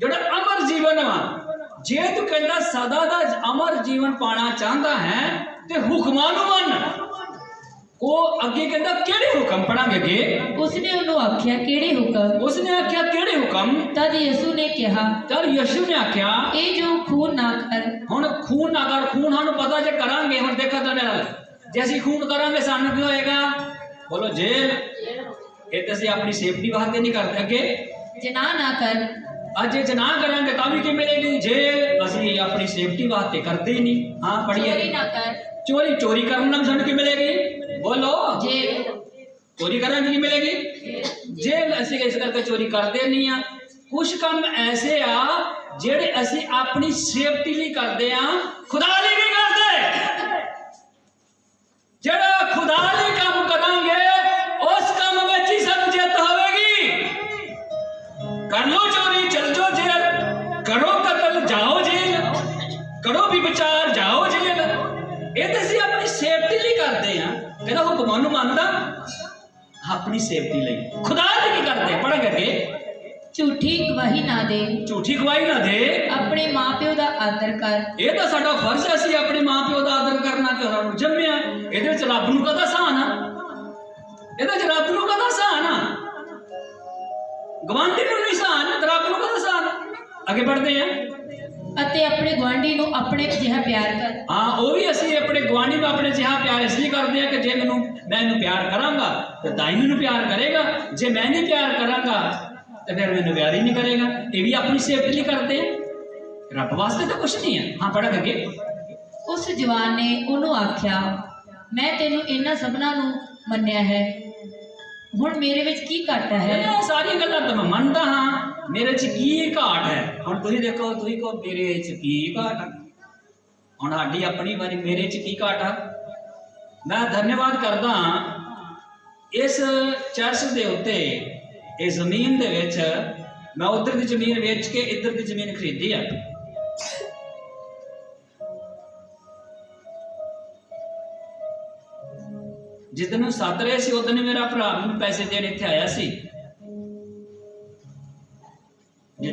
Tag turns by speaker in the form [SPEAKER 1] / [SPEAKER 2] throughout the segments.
[SPEAKER 1] ਜਿਹੜਾ ਅਮਰ ਜੀਵਨ ਵਾ ਜੇ ਤੂੰ ਕਹਿੰਦਾ ਸਦਾ ਦਾ ਅਮਰ ਜੀਵਨ ਪਾਣਾ ਚਾਹੁੰਦਾ ਹੈ ਤੇ ਹੁਕਮਾਂ ਨੂੰ ਮੰਨ। ਉਹ ਅੱਗੇ ਕਹਿੰਦਾ ਕਿਹੜੇ ਹੁਕਮ ਪੜਾਂਗੇ ਅੱਗੇ?
[SPEAKER 2] ਉਸਨੇ ਉਹਨੂੰ ਆਖਿਆ ਕਿਹੜੇ ਹੁਕਮ?
[SPEAKER 1] ਉਸਨੇ ਆਖਿਆ ਕਿਹੜੇ ਹੁਕਮ?
[SPEAKER 2] ਤਦ ਯਿਸੂ ਨੇ ਕਿਹਾ
[SPEAKER 1] ਚਲ ਯਸ਼ੂ ਨੇ ਆਖਿਆ
[SPEAKER 2] ਇਹ ਜੋ ਖੂਨ ਨਾ ਕਰ
[SPEAKER 1] ਹੁਣ ਖੂਨ ਨਾ ਕਰ ਖੂਨ ਸਾਨੂੰ ਪਤਾ ਜੇ ਕਰਾਂਗੇ ਹੁਣ ਦੇਖੋ ਤੁਹਾਡੇ ਨਾਲ। ਜੇ ਅਸੀਂ ਖੂਨ ਕਰਾਂਗੇ ਸਾਨੂੰ ਕੀ ਹੋਏਗਾ? ਬੋਲੋ ਜੇਲ ਇਹ ਤਾਂ ਅਸੀਂ ਆਪਣੀ ਸੇਫਟੀ ਵਾਸਤੇ ਨਹੀਂ ਕਰਦੇ ਅੱਗੇ।
[SPEAKER 2] ਜਨਾ ਨਾ ਕਰ।
[SPEAKER 1] ਅੱਜ ਜੇ ਜਨਾ ਕਰਾਂਗੇ ਤਾਂ ਵੀ ਕੀ ਮਿਲੇਗੀ ਜੇਲ ਅਸੀਂ ਆਪਣੀ ਸੇਫਟੀ ਵਾਸਤੇ ਕਰਦੇ ਹੀ ਨਹੀਂ ਹਾਂ
[SPEAKER 2] ਚੋਰੀ
[SPEAKER 1] ਪੜੀਏ
[SPEAKER 2] ਨਾ ਕਰ।
[SPEAKER 1] ਚੋਰੀ ਚੋਰੀ ਕਰਨ ਨਾਲ ਸਾਨੂੰ ਕੀ ਮਿਲੇਗੀ ਬੋਲੋ।
[SPEAKER 2] ਜੇ।
[SPEAKER 1] ਚੋਰੀ ਕਰਾਂਗੇ ਕੀ ਮਿਲੇਗੀ ਜੇਲ ਅਸੀਂ ਇਸ ਕਰਕੇ ਚੋਰੀ ਕਰਦੇ ਨਹੀਂ ਆ ਕੁਝ ਕੰਮ ਐਸੇ ਆ ਜਿਹੜੇ ਅਸੀਂ ਆਪਣੀ ਸੇਫਟੀ ਲਈ ਕਰਦੇ ਆ ਖੁਦਾ ਲਈ ਨਹੀਂ ਕਰਦੇ। ਆਪਣੀ ਸੇਫਟੀ ਲਈ। ਖੁਦਾ ਲਈ ਕੀ ਕਰਦੇ? ਪੜ੍ਹ ਅੱਗੇ।
[SPEAKER 2] ਝੂਠੀ ਗਵਾਹੀ ਨਾ ਦੇ।
[SPEAKER 1] ਝੂਠੀ ਗਵਾਹੀ ਨਾ ਦੇ।
[SPEAKER 2] ਆਪਣੇ ਮਾਪਿਓ ਦਾ ਆਦਰ ਕਰ।
[SPEAKER 1] ਇਹ ਤਾਂ ਸਾਡਾ ਫਰਜ਼ ਹੈ ਅਸੀਂ ਆਪਣੇ ਮਾਪਿਓ ਦਾ ਆਦਰ ਕਰਨਾ ਕਿ ਸਾਨੂੰ ਜੰਮਿਆ। ਇਹਦੇ ਵਿੱਚ ਰੱਬ ਨੂੰ ਕਦਾ ਸਹਾਨ ਆ? ਇਹਦੇ ਵਿੱਚ ਰੱਬ ਨੂੰ ਕਦਾ ਸਹਾਨ ਆ? ਗਵਾਂਢੀ ਨੂੰ ਨਹੀਂ ਸਹਾਨ ਤੇ ਰੱਬ ਨੂੰ ਕਦਾ ਸਹਾਨ ਅੱਗੇ ਪੜ੍ਹਦੇ ਆ
[SPEAKER 2] ਅਤੇ ਆਪਣੇ ਗੁਆਂਢੀ ਨੂੰ ਆਪਣੇ ਜਿਹਾ ਪਿਆਰ ਕਰ।
[SPEAKER 1] ਹਾਂ ਉਹ ਵੀ ਅਸੀਂ ਆਪਣੇ ਗਵਾਂਢੀ ਨੂੰ ਆਪਣੇ ਜਿਹਾ ਪਿਆਰ ਇਸ ਲਈ ਕਰਦੇ ਆ ਕਿ ਜੇ ਮੈਨੂੰ ਮੈਂ ਇਹਨੂੰ ਪਿਆਰ ਕਰਾਂਗਾ ਤੇ ਤਾਂ ਹੀ ਮੈਨੂੰ ਪਿਆਰ ਕਰੇਗਾ। ਜੇ ਮੈਂ ਨਹੀਂ ਪਿਆਰ ਕਰਾਂਗਾ ਤੇ ਫਿਰ ਮੈਨੂੰ ਪਿਆਰ ਹੀ ਨਹੀਂ ਕਰੇਗਾ। ਇਹ ਵੀ ਆਪਣੀ ਸੇਫਟੀ ਲਈ ਕਰਦੇ ਰੱਬ ਵਾਸਤੇ ਤਾਂ ਕੁਝ ਨਹੀਂ ਹੈ। ਹਾਂ ਪੜ੍ਹ ਅੱਗੇ।
[SPEAKER 2] ਉਸ ਜਵਾਨ ਨੇ ਉਹਨੂੰ ਆਖਿਆ ਮੈਂ ਤੈਨੂੰ ਇਹਨਾਂ ਸਭਨਾਂ ਨੂੰ ਮੰਨਿਆ ਹੈ। ਹੁਣ ਮੇਰੇ ਵਿੱਚ ਕੀ ਘਾਟ ਹੈ?
[SPEAKER 1] ਇਹ ਸਾਰੀਆਂ ਗੱਲਾਂ ਤਾਂ ਮੈਂ ਮੰਨਦਾ ਹਾਂ। ਮੇਰੇ 'ਚ ਕੀ ਘਾਟ ਹੈ? ਹੁਣ ਤੁਸੀਂ ਦੇਖੋ, ਤੁਸੀਂ ਕਹੋ ਮੇਰੇ 'ਚ ਕੀ ਘਾਟ ਹੈ ਹੁਣ ਸਾਡੀ ਆਪਣੀ ਵਾਰੀ, ਮੇਰੇ 'ਚ ਕੀ ਘਾਟ ਆ? ਮੈਂ ਧੰਨਵਾਦ ਕਰਦਾ ਇਸ ਚਰਚ ਦੇ ਉੱਤੇ, ਇਹ ਜ਼ਮੀਨ ਦੇ ਵਿੱਚ, ਮੈਂ ਉਧਰ ਦੀ ਜ਼ਮੀਨ ਵੇਚ ਕੇ ਇੱਧਰ ਦੀ ਜ਼ਮੀਨ ਖਰੀਦੀ ਆ। ਜਿੱਦਨ ਨੂੰ ਸੱਤ ਰਹੇ ਸੀ ਉਦੋਂ ਮੇਰਾ ਭਰਾ ਮੈਨੂੰ ਪੈਸੇ ਦੇਣ ਇੱਥੇ ਆਇਆ ਸੀ।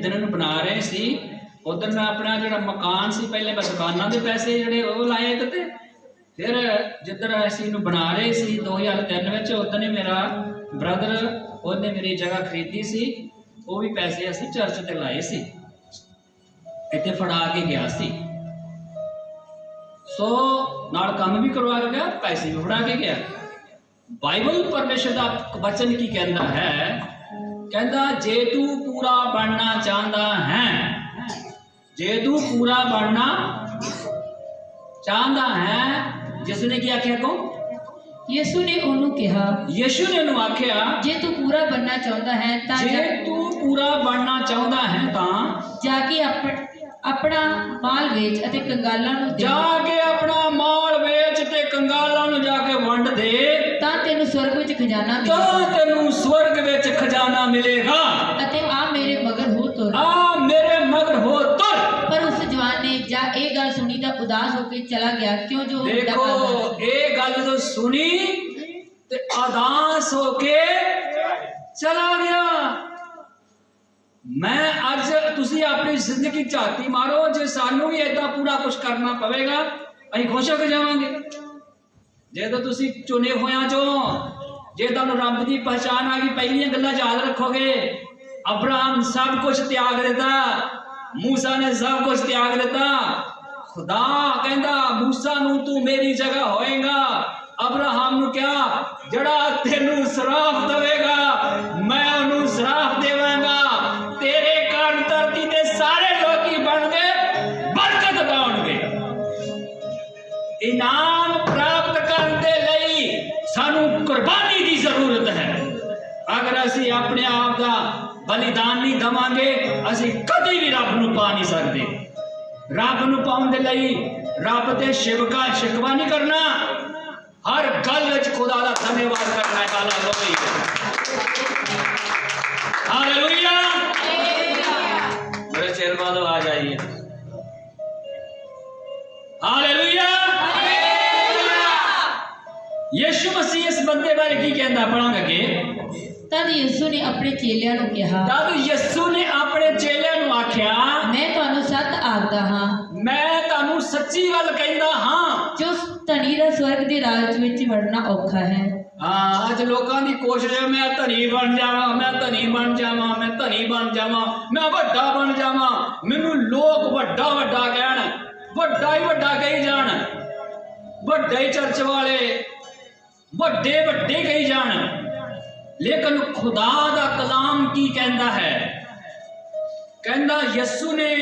[SPEAKER 1] ਜਿੱਦਨ ਨੂੰ ਬਣਾ ਰਹੇ ਸੀ, ਉਦੋਂ ਮੈਂ ਆਪਣਾ ਜਿਹੜਾ ਮਕਾਨ ਸੀ, ਪਹਿਲੇ ਮੈਂ ਦੁਕਾਨਾਂ ਦੇ ਪੈਸੇ ਜਿਹੜੇ ਉਹ ਲਾਏ ਇੱਧਰ ਫਿਰ ਜਿੱਦਣ ਅਸੀਂ ਇਹਨੂੰ ਬਣਾ ਰਹੇ ਸੀ 2003 ਵਿੱਚ, ਉਦੋਂ ਨੇ ਮੇਰਾ ਬ੍ਰਦਰ ਉਹਨੇ ਮੇਰੀ ਜਗ੍ਹਾ ਖਰੀਦੀ ਸੀ, ਉਹ ਵੀ ਪੈਸੇ ਅਸੀਂ ਚਰਚ ਤੇ ਲਾਏ ਸੀ। ਇੱਥੇ ਫੜਾ ਕੇ ਗਿਆ ਸੀ। ਸੋ ਨਾਲ ਕੰਮ ਵੀ ਕਰਵਾ ਕੇ ਗਿਆ, ਪੈਸੇ ਵੀ ਫੜਾ ਕੇ ਗਿਆ। ਬਾਈਬਲ ਪਰਮੇਸ਼ਰ ਦਾ ਵਚਨ ਕੀ ਕਹਿੰਦਾ ਹੈ? ਕਹਿੰਦਾ ਜੇ ਤੂੰ ਪੂਰਾ ਬਣਨਾ ਚਾਹੁੰਦਾ ਹੈ ਜੇ ਤੂੰ ਪੂਰਾ ਬਣਨਾ ਚਾਹੁੰਦਾ ਹੈ ਜਿਸ ਨੇ ਕੀ ਆਖਿਆ ਕੋ
[SPEAKER 2] ਯਿਸੂ ਨੇ ਉਹਨੂੰ ਕਿਹਾ
[SPEAKER 1] ਯਿਸੂ ਨੇ ਉਹਨੂੰ ਆਖਿਆ
[SPEAKER 2] ਜੇ ਤੂੰ ਪੂਰਾ ਬਣਨਾ ਚਾਹੁੰਦਾ ਹੈ ਤਾਂ
[SPEAKER 1] ਜੇ ਤੂੰ ਪੂਰਾ ਬਣਨਾ ਚਾਹੁੰਦਾ ਹੈ ਤਾਂ
[SPEAKER 2] ਜਾ ਕੇ ਆਪਣ- ਮਾਲ ਵੇਚ ਅਤੇ ਕੰਗਾਲਾਂ ਨੂੰ
[SPEAKER 1] ਜਾ ਕੇ ਆਪਣਾ ਮਾਲ ਵੇਚ ਤੇ ਕੰਗਾਲਾਂ ਨੂੰ ਜਾ
[SPEAKER 2] ਤੈਨੂੰ ਸਵਰਗ ਵਿੱਚ ਖਜ਼ਾਨਾ ਮਿਲੇਗਾ
[SPEAKER 1] ਤਾਂ ਤੈਨੂੰ ਸਵਰਗ ਵਿੱਚ ਖਜ਼ਾਨਾ ਮਿਲੇਗਾ।
[SPEAKER 2] ਅਤੇ ਆ ਮੇਰੇ ਮਗਰ ਹੋ ਤੁਰ।
[SPEAKER 1] ਆ ਮੇਰੇ ਮਗਰ ਹੋ ਤੁਰ।
[SPEAKER 2] ਪਰ ਉਸ ਜਵਾਨ ਨੇ ਜਾ ਇਹ ਗੱਲ ਸੁਣੀ ਤਾਂ ਉਦਾਸ ਹੋ ਕੇ ਚਲਾ ਗਿਆ। ਕਿਉਂ ਜੋ
[SPEAKER 1] ਦੇਖੋ ਇਹ ਗੱਲ ਜਦੋਂ ਸੁਣੀ ਤੇ ਆਦਾਸ ਹੋ ਕੇ ਚਲਾ ਗਿਆ। ਮੈਂ ਅੱਜ ਤੁਸੀਂ ਆਪਣੀ ਜ਼ਿੰਦਗੀ ਝਾਤੀ ਮਾਰੋ। ਜੇ ਸਾਨੂੰ ਵੀ ਏਦਾਂ ਪੂਰਾ ਕੁਝ ਕਰਨਾ ਪਵੇਗਾ ਅਸੀਂ ਖੁਸ਼ ਹੋ ਕੇ ਜਾਵਾਂਗੇ। ਜਦੋਂ ਤੁਸੀਂ ਚੁਣੇ ਹੋਇਆਂ ਚੋਂ, ਜੇ ਤੁਹਾਨੂੰ ਰੱਬ ਦੀ ਪਛਾਣ ਆ ਗਈ, ਪਹਿਲੀਆਂ ਗੱਲਾਂ ਯਾਦ ਰੱਖੋਗੇ। ਅਬਰਾਹਮ ਸਭ ਕੁਝ ਤਿਆਗ ਦਿੱਤਾ। ਮੂਸਾ ਨੇ ਸਭ ਕੁਝ ਤਿਆਗ ਦਿੱਤਾ। ਖੁਦਾ ਕਹਿੰਦਾ, ਮੂਸਾ ਨੂੰ ਤੂੰ ਮੇਰੀ ਜਗ੍ਹਾ ਹੋਏਗਾ। ਅਬਰਾਹਮ ਨੂੰ ਕਿਹਾ, ਜਿਹੜਾ ਤੈਨੂੰ ਸਰਾਫ ਦੇਵੇਗਾ, ਮੈਂ ਉਹਨੂੰ ਸਰਾਫ ਦੇਵਾਂਗਾ। ਅਗਰ ਅਸੀਂ ਆਪਣੇ ਆਪ ਦਾ ਬਲੀਦਾਨ ਨਹੀਂ ਦਵਾਂਗੇ ਅਸੀਂ ਕਦੇ ਵੀ ਰੱਬ ਨੂੰ ਪਾ ਨਹੀਂ ਸਕਦੇ। ਰੱਬ ਨੂੰ ਪਾਉਣ ਦੇ ਲਈ ਰੱਬ ਤੇ ਸ਼ਿਵਕਾ ਸ਼ਿਕਵਾ ਨਹੀਂ ਕਰਨਾ। ਹਰ ਗੱਲ ਵਿੱਚ ਖੁਦਾ ਦਾ ਧੰਨਵਾਦ ਕਰਨਾ ਕਾਲਾ ਲੋਈ ਹਾਲੇਲੂਇਆ। ਮੇਰੇ ਚਿਹਰੇ ਬਾਦ ਆ ਜਾਈਏ ਹਾਲੇਲੂਇਆ। ਯਿਸੂ ਮਸੀਹ ਇਸ ਬੰਦੇ ਬਾਰੇ ਕੀ ਕਹਿੰਦਾ ਪੜਾਂਗੇ ਅੱਗੇ।
[SPEAKER 2] ਤਦ ਯਿਸੂ ਨੇ ਆਪਣੇ ਚੇਲਿਆਂ ਨੂੰ ਕਿਹਾ
[SPEAKER 1] ਤਦ ਯਿਸੂ ਨੇ ਆਪਣੇ ਚੇਲਿਆਂ ਨੂੰ ਆਖਿਆ ਮੈਂ ਤੁਹਾਨੂੰ ਸੱਚ ਆਖਦਾ ਹਾਂ। ਮੈਂ ਤੁਹਾਨੂੰ ਸੱਚੀ ਗੱਲ ਕਹਿੰਦਾ ਹਾਂ।
[SPEAKER 2] ਜੋ ਧਨੀ ਦਾ ਸਵਰਗ ਦੇ ਰਾਜ ਵਿੱਚ ਵੜਨਾ ਔਖਾ ਹੈ।
[SPEAKER 1] ਹਾਂ ਅੱਜ ਲੋਕਾਂ ਦੀ ਕੋਸ਼ਿਸ਼ ਹੈ ਮੈਂ ਧਨੀ ਬਣ ਜਾਵਾਂ ਮੈਂ ਧਨੀ ਬਣ ਜਾਵਾਂ ਮੈਂ ਧਨੀ ਬਣ ਜਾਵਾਂ ਮੈਂ ਵੱਡਾ ਬਣ ਜਾਵਾਂ। ਮੈਨੂੰ ਲੋਕ ਵੱਡਾ ਵੱਡਾ ਕਹਿਣ ਵੱਡਾ ਹੀ ਵੱਡਾ ਕਹੀ ਜਾਣ। ਵੱਡੇ ਚਰਚ ਵਾਲੇ ਵੱਡੇ ਵੱਡੇ ਕਹੀ ਜਾਣ। ਲੇਕਿਨ ਖੁਦਾ ਦਾ ਕਲਾਮ ਕੀ ਕਹਿੰਦਾ ਹੈ? ਕਹਿੰਦਾ, ਯਿਸੂ ਨੇ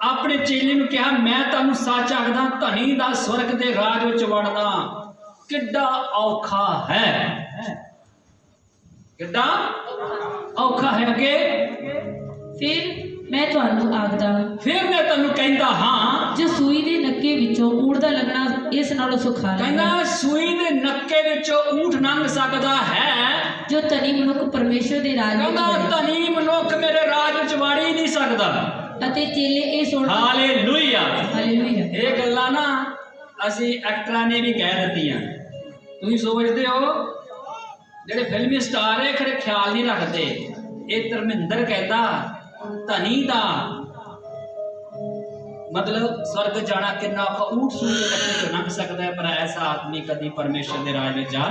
[SPEAKER 1] ਆਪਣੇ ਚੇਲੇ ਨੂੰ ਕਿਹਾ, ਮੈਂ ਤੁਹਾਨੂੰ ਸੱਚ ਆਖਦਾ ਧਨੀ ਦਾ ਸਵਰਗ ਦੇ ਰਾਜ ਵਿੱਚ ਵੜਨਾ ਕਿੱਡਾ ਔਖਾ ਹੈ। ਕਿੱਡਾ ਔਖਾ ਹੈ ਕਿ
[SPEAKER 2] ਫਿਰ ਮੈਂ ਤੁਹਾਨੂੰ ਆਖਦਾ
[SPEAKER 1] ਫਿਰ ਮੈਂ ਤੁਹਾਨੂੰ ਕਹਿੰਦਾ ਹਾਂ।
[SPEAKER 2] ਜੋ ਸੂਈ ਦੇ ਨੱਕੇ ਵਿੱਚੋਂ ਊੜ ਦਾ ਲੱਗਣਾ ਇਸ ਨਾਲੋਂ ਸੁਖਾਲਾ ਹੈ
[SPEAKER 1] ਕਹਿੰਦਾ ਸੂਈ ਦੇ ਨੱਕੇ ਵਿੱਚੋਂ ਊਠ ਲੰਘ ਸਕਦਾ ਹੈ।
[SPEAKER 2] ਜੋ ਧਨੀ ਮਨੁੱਖ ਪਰਮੇਸ਼ਰ ਦੇ ਰਾਜ ਵਿੱਚ
[SPEAKER 1] ਕਹਿੰਦਾ ਧਨੀ ਮਨੁੱਖ ਮੇਰੇ ਰਾਜ ਵਿੱਚ ਵੜ ਹੀ ਨਹੀਂ ਸਕਦਾ।
[SPEAKER 2] ਅਤੇ ਚੇਲੇ ਇਹ ਸੁਣ
[SPEAKER 1] ਹਾਲੇਲੂਇਆ।
[SPEAKER 2] ਹਾਲੇਲੂਇਆ।
[SPEAKER 1] ਇਹ ਗੱਲਾਂ ਨਾ ਅਸੀਂ ਐਕਟਰਾਂ ਨੇ ਵੀ ਕਹਿ ਦਿੱਤੀਆਂ। ਤੁਸੀਂ ਸੋਚਦੇ ਹੋ ਜਿਹੜੇ ਫਿਲਮੀ ਸਟਾਰ ਹੈ ਖਰੇ ਖਿਆਲ ਨਹੀਂ ਰੱਖਦੇ। ਇਹ ਧਰਮਿੰਦਰ ਕਹਿੰਦਾ ਧਨੀ ਦਾ। ਮਤਲਬ ਸਵਰਗ ਜਾਣਾ ਕਿੰਨਾ ਔਖਾ ਊਠ ਸੂਈ ਦੇ ਲੱਗੇ ਤੋਂ ਲੰਘ ਸਕਦਾ ਹੈ ਪਰ ਐਸਾ ਆਦਮੀ ਕਦੀ ਪਰਮੇਸ਼ਰ ਦੇ ਰਾਜ ਵਿੱਚ ਜਾ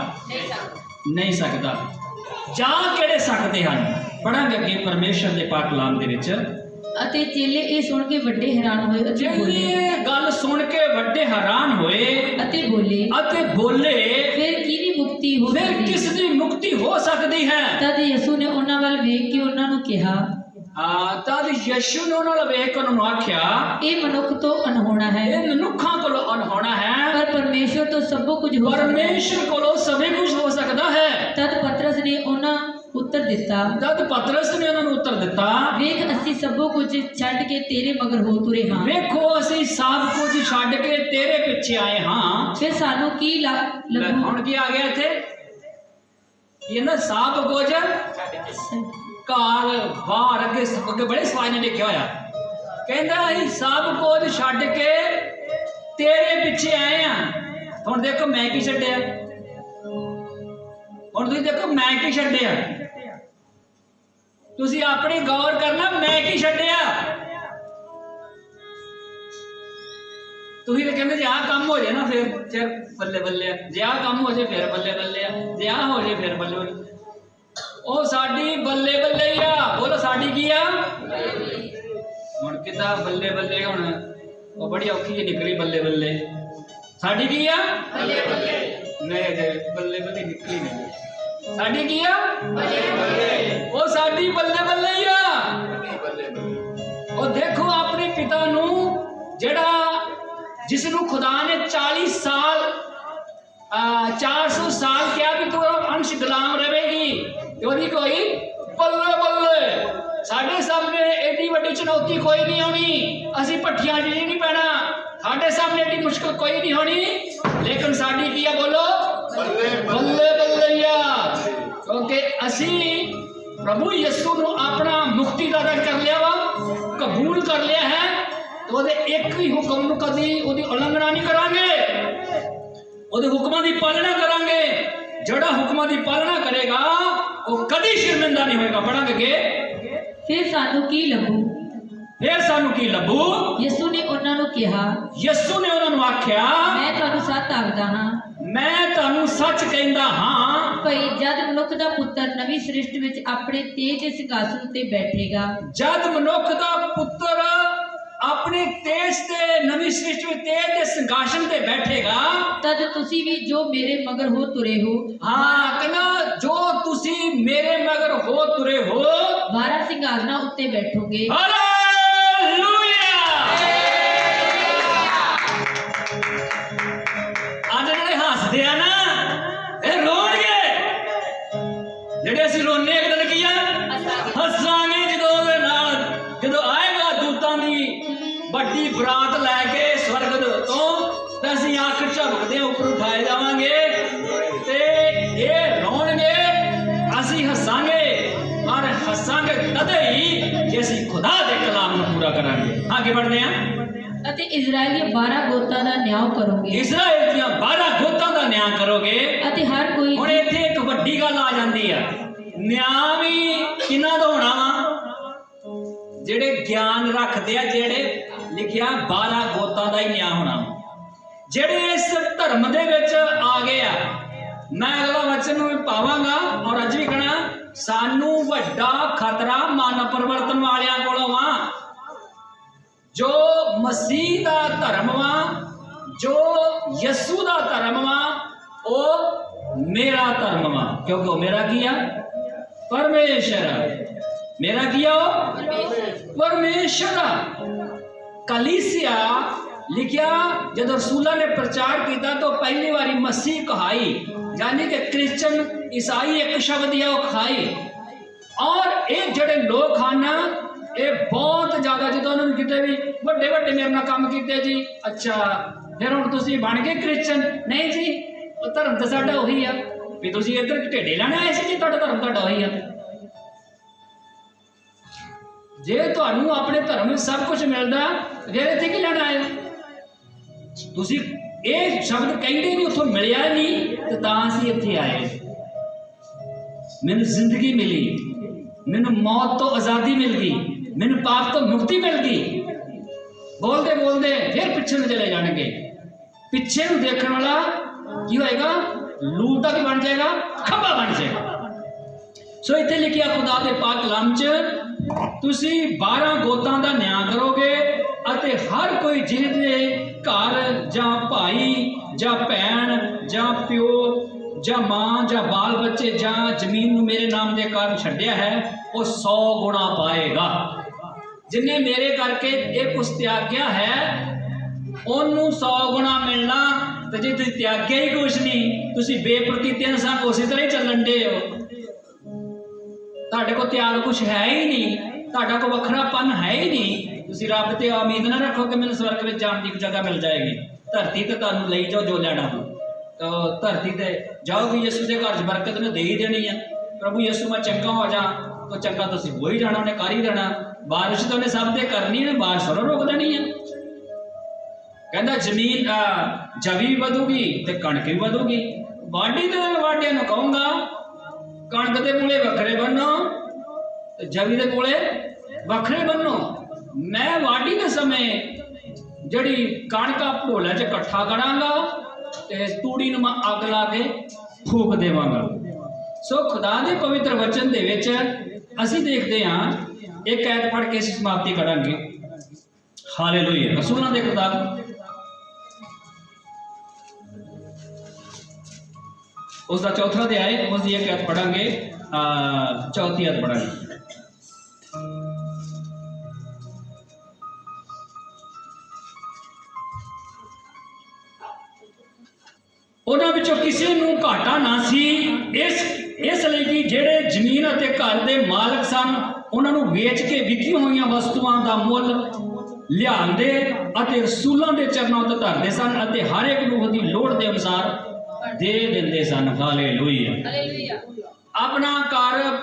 [SPEAKER 1] ਨਹੀਂ ਸਕਦਾ। ਜਾ ਕਿਹੜੇ ਸਕਦੇ ਹਨ? ਪੜਾਂਗੇ ਅੱਗੇ ਪਰਮੇਸ਼ਰ ਦੇ ਪਾਕ ਕਲਾਮ ਦੇ ਵਿੱਚ।
[SPEAKER 2] ਅਤੇ ਚੇਲੇ ਇਹ ਸੁਣ ਕੇ ਵੱਡੇ ਹੈਰਾਨ ਹੋਏ ਅਤੇ ਬੋਲੇ
[SPEAKER 1] ਜਿਹੜੇ ਗੱਲ ਸੁਣ ਕੇ ਵੱਡੇ ਹੈਰਾਨ ਹੋਏ
[SPEAKER 2] ਅਤੇ ਬੋਲੇ
[SPEAKER 1] ਅਤੇ ਬੋਲੇ
[SPEAKER 2] ਫਿਰ ਕਿਹਦੀ ਮੁਕਤੀ ਹੋ
[SPEAKER 1] ਫਿਰ ਕਿਸ ਦੀ ਮੁਕਤੀ ਹੋ ਸਕਦੀ ਹੈ?
[SPEAKER 2] ਤਦ ਯਿਸੂ ਨੇ ਉਹਨਾਂ ਵੱਲ ਵੇਖ ਕੇ ਉਹਨਾਂ ਨੂੰ ਕਿਹਾ
[SPEAKER 1] ਤਦ ਯਿਸੂ ਨੇ ਉਹਨਾਂ ਨਾਲ ਵੇਖ ਕੇ ਉਹਨਾਂ ਨੂੰ ਆਖਿਆ
[SPEAKER 2] ਇਹ ਮਨੁੱਖ ਤੋਂ ਅਨਹੋਣਾ ਹੈ।
[SPEAKER 1] ਇਹ ਮਨੁੱਖਾਂ ਕੋਲੋਂ ਅਨਹੋਣਾ ਹੈ।
[SPEAKER 2] ਪਰ ਪਰਮੇਸ਼ਰ ਤੋਂ ਸਭੋ ਕੁਝ ਹੋ।
[SPEAKER 1] ਪਰਮੇਸ਼ਰ ਕੋਲੋਂ ਸਭੇ ਕੁਝ ਹੋ ਸਕਦਾ ਹੈ।
[SPEAKER 2] ਤਦ ਪਤਰਸ ਨੇ ਉਹਨਾਂ ਉੱਤਰ ਦਿੱਤਾ।
[SPEAKER 1] ਤਦ ਪਤਰਸ ਨੇ ਉਹਨਾਂ ਨੂੰ ਉੱਤਰ ਦਿੱਤਾ
[SPEAKER 2] ਵੇਖ ਅਸੀਂ ਸਭੋ ਕੁਝ ਛੱਡ ਕੇ ਤੇਰੇ ਮਗਰ ਹੋ ਤੁਰੇ ਹਾਂ।
[SPEAKER 1] ਵੇਖੋ ਅਸੀਂ ਸਭ ਕੁਝ ਛੱਡ ਕੇ ਤੇਰੇ ਪਿੱਛੇ ਆਏ ਹਾਂ।
[SPEAKER 2] ਫਿਰ ਸਾਨੂੰ ਕੀ ਲੱਗੂ?
[SPEAKER 1] ਹੁਣ ਕੀ ਆ ਗਿਆ ਇੱਥੇ? ਇਹ ਨਾ ਸਭ ਕੁਝ। ਘਰ ਬਾਹਰ ਅੱਗੇ ਅੱਗੇ ਬੜੇ ਸਵਾਲ ਨੇ ਲਿਖਿਆ ਹੋਇਆ। ਕਹਿੰਦਾ ਅਸੀਂ ਸਭ ਕੁਝ ਛੱਡ ਕੇ ਤੇਰੇ ਪਿੱਛੇ ਆਏ ਆ। ਹੁਣ ਦੇਖੋ ਮੈਂ ਕੀ ਛੱਡਿਆ। ਹੁਣ ਤੁਸੀਂ ਦੇਖੋ ਮੈਂ ਕੀ ਛੱਡਿਆ। ਤੁਸੀਂ ਆਪਣੀ ਗੌਰ ਕਰਨਾ, ਮੈਂ ਕੀ ਛੱਡਿਆ। ਤੁਸੀਂ ਤਾਂ ਕਹਿੰਦੇ ਜੇ ਆਹ ਕੰਮ ਹੋ ਜਾਏ ਨਾ ਫਿਰ ਫਿਰ ਬੱਲੇ ਬੱਲੇ ਆ। ਜੇ ਆਹ ਕੰਮ ਹੋ ਜਾਏ ਫਿਰ ਬੱਲੇ ਬੱਲੇ ਆ। ਜੇ ਆਹ ਹੋ ਜਾਏ ਫਿਰ ਬੱਲੇ ਬੱਲੇ ਉਹ ਸਾਡੀ ਬੱਲੇ ਬੱਲੇ ਹੀ ਆ ਬੋਲੋ ਸਾਡੀ ਕੀ ਆ ਕਿੱਦਾਂ ਬੱਲੇ ਬੱਲੇ ਹੁਣ ਉਹ ਬੜੀ ਔਖੀ ਜਿਹੀ ਨਿਕਲੀ ਬੱਲੇ ਬੱਲੇ। ਸਾਡੀ ਕੀ ਆ? ਬੱਲੇ ਬੱਲੇ। ਨਹੀਂ ਜੇ ਬੱਲੇ ਬੱਲੇ ਨਿਕਲੀ ਨਹੀਂ। ਸਾਡੀ ਕੀ ਆ? ਬੱਲੇ ਬੱਲੇ। ਉਹ ਸਾਡੀ ਬੱਲੇ ਬੱਲੇ ਹੀ ਆ। ਉਹ ਦੇਖੋ ਆਪਣੇ ਪਿਤਾ ਨੂੰ ਜਿਹੜਾ ਜਿਸ ਨੂੰ ਖੁਦਾ ਨੇ 40 ਸਾਲ ਆ 400 ਸਾਲ ਕਿਹਾ ਵੀ ਤੂੰ ਅੰਸ਼ ਗੁਲਾਮ ਰਵੇਗੀ ਤੇ ਉਹਦੀ ਕੋਈ ਬੱਲੇ ਵੱਡੀ ਚੁਣੌਤੀ ਕੋਈ ਨਹੀਂ ਆਉਣੀ। ਅਸੀਂ ਭੱਠੀਆਂ 'ਚ ਨਹੀਂ ਪੈਣਾ। ਸਾਡੇ ਸਾਹਮਣੇ ਏਡੀ ਮੁਸ਼ਕਲ ਕੋਈ ਨਹੀਂ ਹੋਣੀ। ਲੇਕਿਨ ਸਾਡੀ ਕੀ ਆ ਬੋਲੋ? ਬੱਲੇ ਬੱਲੇ। ਆ। ਕਿਉਂਕਿ ਅਸੀਂ ਪ੍ਰਭੂ ਯਿਸੂ ਨੂੰ ਆਪਣਾ ਮੁਕਤੀ ਦਾਤਾ ਕਰ ਲਿਆ ਵਾ ਕਬੂਲ ਕਰ ਲਿਆ ਹੈ। ਉਹਦੇ ਇੱਕ ਹੀ ਹੁਕਮ ਨੂੰ ਕਦੀ ਉਹਦੀ ਉਲੰਘਣਾ ਨਹੀਂ ਕਰਾਂਗੇ। ਉਹਦੇ ਹੁਕਮਾਂ ਦੀ ਪਾਲਣਾ ਕਰਾਂਗੇ। ਜਿਹੜਾ ਹੁਕਮਾਂ ਦੀ ਪਾਲਣਾ ਕਰੇਗਾ ਉਹ ਕਦੀ ਸ਼ਰਮਿੰਦਾ ਨਹੀਂ ਹੋਏਗਾ। ਪੜਾਂਗੇ
[SPEAKER 2] ਫਿਰ ਸਾਨੂੰ ਕੀ ਲੱਗੂ?
[SPEAKER 1] ਫਿਰ ਸਾਨੂੰ ਕੀ ਲੱਭੂ?
[SPEAKER 2] ਯਿਸੂ ਨੇ ਉਹਨਾਂ ਨੂੰ ਕਿਹਾ
[SPEAKER 1] ਯਿਸੂ ਨੇ ਉਹਨਾਂ ਨੂੰ ਆਖਿਆ
[SPEAKER 2] ਮੈਂ ਤੁਹਾਨੂੰ ਸੱਚ ਆਖਦਾ ਹਾਂ।
[SPEAKER 1] ਮੈਂ ਤੁਹਾਨੂੰ ਸੱਚ ਕਹਿੰਦਾ ਹਾਂ।
[SPEAKER 2] ਭਈ ਜਦ ਮਨੁੱਖ ਦਾ ਪੁੱਤਰ ਨਵੀਂ ਸ੍ਰਿਸ਼ਟ ਵਿੱਚ ਆਪਣੇ ਤੇਜ ਸਿੰਘਾਸਨ ਉੱਤੇ ਬੈਠੇਗਾ
[SPEAKER 1] ਜਦ ਮਨੁੱਖ ਦਾ ਪੁੱਤਰ ਆਪਣੇ ਤੇਜ ਤੇ ਨਵੀਂ ਸ੍ਰਿਸ਼ਟੀ ਵਿੱਚ ਤੇਜ ਦੇ ਸਿੰਘਾਸਨ ਤੇ ਬੈਠੇਗਾ
[SPEAKER 2] ਤਦ ਤੁਸੀਂ ਵੀ ਜੋ ਮੇਰੇ ਮਗਰ ਹੋ ਤੁਰੇ ਹੋ।
[SPEAKER 1] ਹਾਂ ਕਹਿੰਦਾ ਜੋ ਤੁਸੀਂ ਮੇਰੇ ਮਗਰ ਹੋ ਤੁਰੇ ਹੋ
[SPEAKER 2] ਬਾਰਾਂ ਸਿੰਘਾਸਨਾਂ ਉੱਤੇ ਬੈਠੋਗੇ।
[SPEAKER 1] ਅੱਜ ਬਰਾਤ ਲੈ ਕੇ ਸਵਰਗ ਦੇ ਤੋਂ ਤੇ ਅਸੀਂ ਅੱਖ ਝਪਕਦੇ ਉੱਪਰ ਉਠਾਏ ਜਾਵਾਂਗੇ। ਤੇ ਇਹ ਰੋਣਗੇ ਅਸੀਂ ਹੱਸਾਂਗੇ ਪਰ ਹੱਸਾਂਗੇ ਤਦੇ ਹੀ ਜੇ ਅਸੀਂ ਖੁਦਾ ਦੇ ਕਲਾਮ ਨੂੰ ਪੂਰਾ ਕਰਾਂਗੇ। ਅੱਗੇ ਵਧਦੇ ਹਾਂ।
[SPEAKER 2] ਅਤੇ ਇਜ਼ਰਾਈਲੀ 12 ਗੋਤਾਂ ਦਾ ਨਿਆਂ ਕਰੋਗੇ।
[SPEAKER 1] ਇਸਰਾਏਲ ਦੀਆਂ 12 ਗੋਤਾਂ ਦਾ ਨਿਆਂ ਕਰੋਗੇ।
[SPEAKER 2] ਅਤੇ ਹਰ ਕੋਈ
[SPEAKER 1] ਹੁਣ ਇੱਥੇ ਇੱਕ ਵੱਡੀ ਗੱਲ ਆ ਜਾਂਦੀ ਆ। ਨਿਆਂ ਵੀ ਕਿਹਨਾਂ ਦਾ ਹੋਣਾ ਵਾ? ਜਿਹੜੇ ਗਿਆਨ ਰੱਖਦੇ ਆ ਜਿਹੜੇ ਲਿਖਿਆ 12 ਗੋਤਾਂ ਦਾ ਹੀ ਨਿਆਂ ਹੋਣਾ। ਜਿਹੜੇ ਇਸ ਧਰਮ ਦੇ ਵਿੱਚ ਆ ਗਏ ਆ ਮੈਂ ਅਗਲਾ ਵਚਨ ਨੂੰ ਪਾਵਾਂਗਾ ਔਰ ਅੱਜ ਵੀ ਕਹਣਾ ਸਾਨੂੰ ਵੱਡਾ ਖਤਰਾ ਮਨ ਪਰਿਵਰਤਨ ਵਾਲਿਆਂ ਕੋਲੋਂ ਆ ਜੋ ਮਸੀਹ ਦਾ ਧਰਮ ਵਾ ਜੋ ਯਸੂ ਦਾ ਧਰਮ ਵਾ ਉਹ ਮੇਰਾ ਧਰਮ ਵਾ ਕਿਉਂਕਿ ਉਹ ਮੇਰਾ ਕੀ ਆ ਪਰਮੇਸ਼ਰ ਆ। ਮੇਰਾ ਕੀ ਆ ਉਹ ਪਰਮੇਸ਼ਰ ਆ। ਕਲੀਸਿਆ ਲਿਖਿਆ ਜਦੋਂ ਰਸੂਲਾਂ ਨੇ ਪ੍ਰਚਾਰ ਕੀਤਾ ਤਾਂ ਪਹਿਲੀ ਵਾਰੀ ਮਸੀਹ ਕਹਾਈ ਯਾਨੀ ਕਿ ਕ੍ਰਿਸਚਨ ਈਸਾਈ ਇੱਕ ਸ਼ਬਦ ਹੀ ਆ ਉਹ ਖਾਈ ਔਰ ਇਹ ਜਿਹੜੇ ਲੋਕ ਹਨ ਇਹ ਬਹੁਤ ਜ਼ਿਆਦਾ ਜਦੋਂ ਉਹਨਾਂ ਨੂੰ ਕਿਤੇ ਵੀ ਵੱਡੇ ਵੱਡੇ ਮੇਰੇ ਨਾਲ ਕੰਮ ਕੀਤੇ ਜੀ ਅੱਛਾ ਫਿਰ ਹੁਣ ਤੁਸੀਂ ਬਣ ਗਏ ਕ੍ਰਿਸਚਨ ਨਹੀਂ ਜੀ ਉਹ ਧਰਮ ਤਾਂ ਸਾਡਾ ਉਹੀ ਆ ਵੀ ਤੁਸੀਂ ਇੱਧਰ ਢੇਡੇ ਲੈਣ ਆਏ ਸੀ ਜੀ ਤੁਹਾਡਾ ਧਰਮ ਤੁਹਾਡਾ ਉਹੀ ਆ ਜੇ ਤੁਹਾਨੂੰ ਆਪਣੇ ਧਰਮ ਵਿੱਚ ਸਭ ਕੁਝ ਮਿਲਦਾ ਫਿਰ ਇੱਥੇ ਕੀ ਲੈਣ ਆਏ ਹੋ? ਤੁਸੀਂ ਇਹ ਸ਼ਬਦ ਕਹਿੰਦੇ ਨਹੀਂ ਉੱਥੋਂ ਮਿਲਿਆ ਨਹੀਂ ਤੇ ਤਾਂ ਅਸੀਂ ਇੱਥੇ ਆਏ ਮੈਨੂੰ ਜ਼ਿੰਦਗੀ ਮਿਲੀ ਮੈਨੂੰ ਮੌਤ ਤੋਂ ਆਜ਼ਾਦੀ ਮਿਲ ਗਈ ਮੈਨੂੰ ਪਾਪ ਤੋਂ ਮੁਕਤੀ ਮਿਲ ਗਈ ਬੋਲਦੇ ਬੋਲਦੇ ਫਿਰ ਪਿੱਛੇ ਨੂੰ ਚਲੇ ਜਾਣਗੇ ਪਿੱਛੇ ਨੂੰ ਦੇਖਣ ਵਾਲਾ ਕੀ ਹੋਏਗਾ ਲੂਟਾ ਵੀ ਬਣ ਜਾਏਗਾ ਖੱਬਾ ਬਣ ਜਾਏਗਾ ਸੋ ਇੱਥੇ ਲਿਖਿਆ ਖੁਦਾ ਦੇ ਪਾਕ ਕਲਾਮ 'ਚ ਤੁਸੀਂ 12 ਗੋਤਾਂ ਦਾ ਨਿਆਂ ਕਰੋਗੇ ਅਤੇ ਹਰ ਕੋਈ ਜਿਹਦੇ ਘਰ ਜਾਂ ਭਾਈ ਜਾਂ ਭੈਣ ਜਾਂ ਪਿਓ ਜਾਂ ਮਾਂ ਜਾਂ ਬਾਲ ਬੱਚੇ ਜਾਂ ਜ਼ਮੀਨ ਨੂੰ ਮੇਰੇ ਨਾਮ ਦੇ ਕਾਰਨ ਛੱਡਿਆ ਹੈ, ਉਹ 100 ਗੁਣਾ ਪਾਏਗਾ। ਜਿਨੇ ਮੇਰੇ ਕਰਕੇ ਇਹ ਕੁਛ ਤਿਆਗਿਆ ਹੈ, ਉਹਨੂੰ 100 ਗੁਣਾ ਮਿਲਣਾ ਤੇ ਜੇ ਤੁਸੀਂ ਤਿਆਗਿਆ ਹੀ ਕੁਛ ਨਹੀਂ, ਤੁਸੀਂ ਬੇਪ੍ਰਤੀਤਿਆਂ ਸੰਗ ਉਸੇ ਤਰ੍ਹਾਂ ਹੀ ਚੱਲਣ ਦੇ ਹੋ। ਤੁਹਾਡੇ ਕੋਲ ਤਿਆਗ ਕੁਛ ਹੈ ਹੀ ਨਹੀਂ। ਤੁਹਾਡਾ ਕੋਈ ਵੱਖਰਾਪਨ ਹੈ ਹੀ ਨਹੀਂ। ਤੁਸੀਂ ਰੱਬ ਤੇ ਉਮੀਦ ਨਾ ਰੱਖੋ ਕਿ ਮੈਨੂੰ ਸਵਰਗ ਵਿੱਚ ਜਾਣ ਦੀ ਜਗ੍ਹਾ ਮਿਲ ਜਾਏਗੀ। ਧਰਤੀ ਤੇ ਤੁਹਾਨੂੰ ਲਈ ਜਾਓ ਜੋ ਲੈਣਾ ਹੋ ਧਰਤੀ ਤੇ ਜਾਓਗੇ ਯਿਸੂ ਦੇ ਘਰ 'ਚ ਬਰਕਤ ਨੇ ਦੇ ਹੀ ਦੇਣੀ ਆ। ਪ੍ਰਭੂ ਯਿਸੂ ਮੈਂ ਚੰਗਾ ਹੋ ਜਾ ਤਾਂ ਚੰਗਾ ਤੁਸੀਂ ਹੋ ਹੀ ਜਾਣਾ ਉਹਨੇ ਕਰ ਹੀ ਦੇਣਾ। ਬਾਰਿਸ਼ ਤਾਂ ਉਹਨੇ ਸਭ ਤੇ ਕਰਨੀ ਹੈ ਬਾਰਿਸ਼ ਥੋੜ੍ਹਾ ਰੋਕ ਦੇਣੀ ਹੈ ਕਹਿੰਦਾ ਜ਼ਮੀਨ ਅਹ, ਜਵੀ ਵੀ ਵਧੂਗੀ ਤੇ ਕਣਕ ਵੀ ਵਧੂਗੀ। ਵਾਢੀ ਤੇ ਵਾਢਿਆਂ ਨੂੰ ਕਹੂੰਗਾ ਕਣਕ ਦੇ ਮੂਲੇ ਵੱਖਰੇ ਬੰਨੋ ਤੇ ਜਵੀ ਦੇ ਮੂਲੇ ਵੱਖਰੇ ਬੰਨੋ। ਮੈਂ ਵਾਢੀ ਦੇ ਸਮੇਂ ਜਿਹੜੀ ਕਣਕ ਆ ਭੋਲੇ 'ਚ ਇਕੱਠਾ ਕਰਾਂਗਾ ਤੇ ਤੂੜੀ ਨੂੰ ਮੈਂ ਅੱਗ ਲਾ ਕੇ ਫੂਕ ਦੇਵਾਂਗਾ। ਸੋ ਖੁਦਾ ਦੇ ਪਵਿੱਤਰ ਵਚਨ ਦੇ ਵਿੱਚ ਅਸੀਂ ਦੇਖਦੇ ਹਾਂ ਇੱਕ ਐਤ ਪੜ੍ਹ ਕੇ ਅਸੀਂ ਸਮਾਪਤੀ ਕਰਾਂਗੇ। ਹਾਲੇਲੂਇਆ ਰਸੂਲਾਂ ਦੇ ਕਿਤਾਬ ਉਸ ਦਾ ਚੌਥਾ ਅਧਿਆਇ ਉਸ ਦੀ ਇੱਕ ਐਤ ਪੜਾਂਗੇ ਚੌਥੀ ਐਤ ਪੜਾਂਗੇ ਉਹਨਾਂ ਵਿੱਚੋਂ ਕਿਸੇ ਨੂੰ ਘਾਟਾ ਨਾ ਸੀ। ਇਸ ਇਸ ਲਈ ਕਿ ਜਿਹੜੇ ਜ਼ਮੀਨ ਅਤੇ ਘਰ ਦੇ ਮਾਲਕ ਸਨ, ਉਹਨਾਂ ਨੂੰ ਵੇਚ ਕੇ ਵਿਕੀਆਂ ਹੋਈਆਂ ਵਸਤੂਆਂ ਦਾ ਮੁੱਲ ਲਿਆਉਂਦੇ ਅਤੇ ਰਸੂਲਾਂ ਦੇ ਚਰਨਾਂ ਉੱਤੇ ਧਰਦੇ ਸਨ ਅਤੇ ਹਰ ਇੱਕ ਨੂੰ ਉਹਦੀ ਲੋੜ ਦੇ ਅਨੁਸਾਰ ਦੇ ਦਿੰਦੇ ਸਨ। ਹਾਲੇਲੂਇਆ।
[SPEAKER 2] ਹਾਲੇਲੂਇਆ।
[SPEAKER 1] ਆਪਣਾ ਘਰ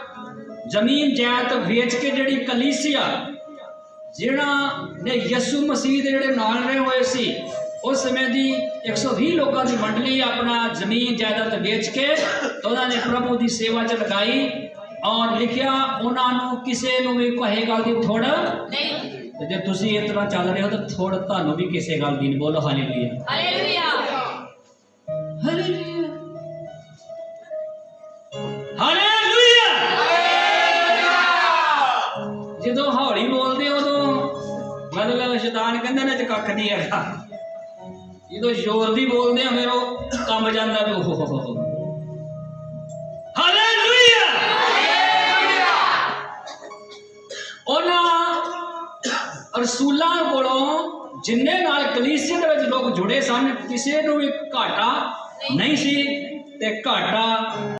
[SPEAKER 1] ਜ਼ਮੀਨ ਜਾਇਦਾਦ ਵੇਚ ਕੇ ਜਿਹੜੀ ਕਲੀਸਿਆ ਜਿਹੜਾ ਨੇ ਯਿਸੂ ਮਸੀਹ ਦੇ ਜਿਹੜੇ ਨਾਲ ਰਹੇ ਹੋਏ ਸੀ ਉਸ ਸਮੇਂ ਦੀ 120 ਲੋਕਾਂ ਦੀ ਮੰਡਲੀ ਆਪਣਾ ਜ਼ਮੀਨ ਜਾਇਦਾਦ ਵੇਚ ਕੇ ਤੇ ਉਹਨਾਂ ਨੇ ਪ੍ਰਭੂ ਦੀ ਸੇਵਾ 'ਚ ਲਗਾਈ ਔਰ ਲਿਖਿਆ ਉਹਨਾਂ ਨੂੰ ਕਿਸੇ ਨੂੰ ਵੀ ਕਹੇ ਗੱਲ ਦੀ ਥੋੜ
[SPEAKER 2] ਨਹੀਂ।
[SPEAKER 1] ਤੇ ਜੇ ਤੁਸੀਂ ਇਸ ਤਰ੍ਹਾਂ ਚੱਲ ਰਹੇ ਹੋ ਤਾਂ ਥੋੜ ਤੁਹਾਨੂੰ ਵੀ ਕਿਸੇ ਗੱਲ ਦੀ ਨਹੀਂ ਬੋਲੋ ਹਾਲੇਲੂਇਆ
[SPEAKER 2] ਹਾਲੇਲੂਇਆ।
[SPEAKER 1] ਹਾਲੇਲੂਇਆ। ਜਦੋਂ ਹੌਲੀ ਬੋਲਦੇ ਉਦੋਂ ਮਤਲਬ ਸ਼ੈਤਾਨ ਕਹਿੰਦਾ ਨਾ ਚ ਕੱਖ ਨਹੀਂ ਹੈਗਾ। ਜਦੋਂ ਜ਼ੋਰ ਦੀ ਬੋਲਦੇ ਆ, ਫਿਰ ਉਹ ਕੰਮ ਜਾਂਦਾ ਵੀ ਓਹ ਹਾਲੇਲੂਇਆ ਉਹਨਾਂ ਰਸੂਲਾਂ ਕੋਲੋਂ ਜਿੰਨੇ ਨਾਲ ਕਲੀਸਿਆ ਦੇ ਵਿੱਚ ਲੋਕ ਜੁੜੇ ਸਨ, ਕਿਸੇ ਨੂੰ ਵੀ ਘਾਟਾ ਨਹੀਂ ਸੀ ਤੇ ਘਾਟਾ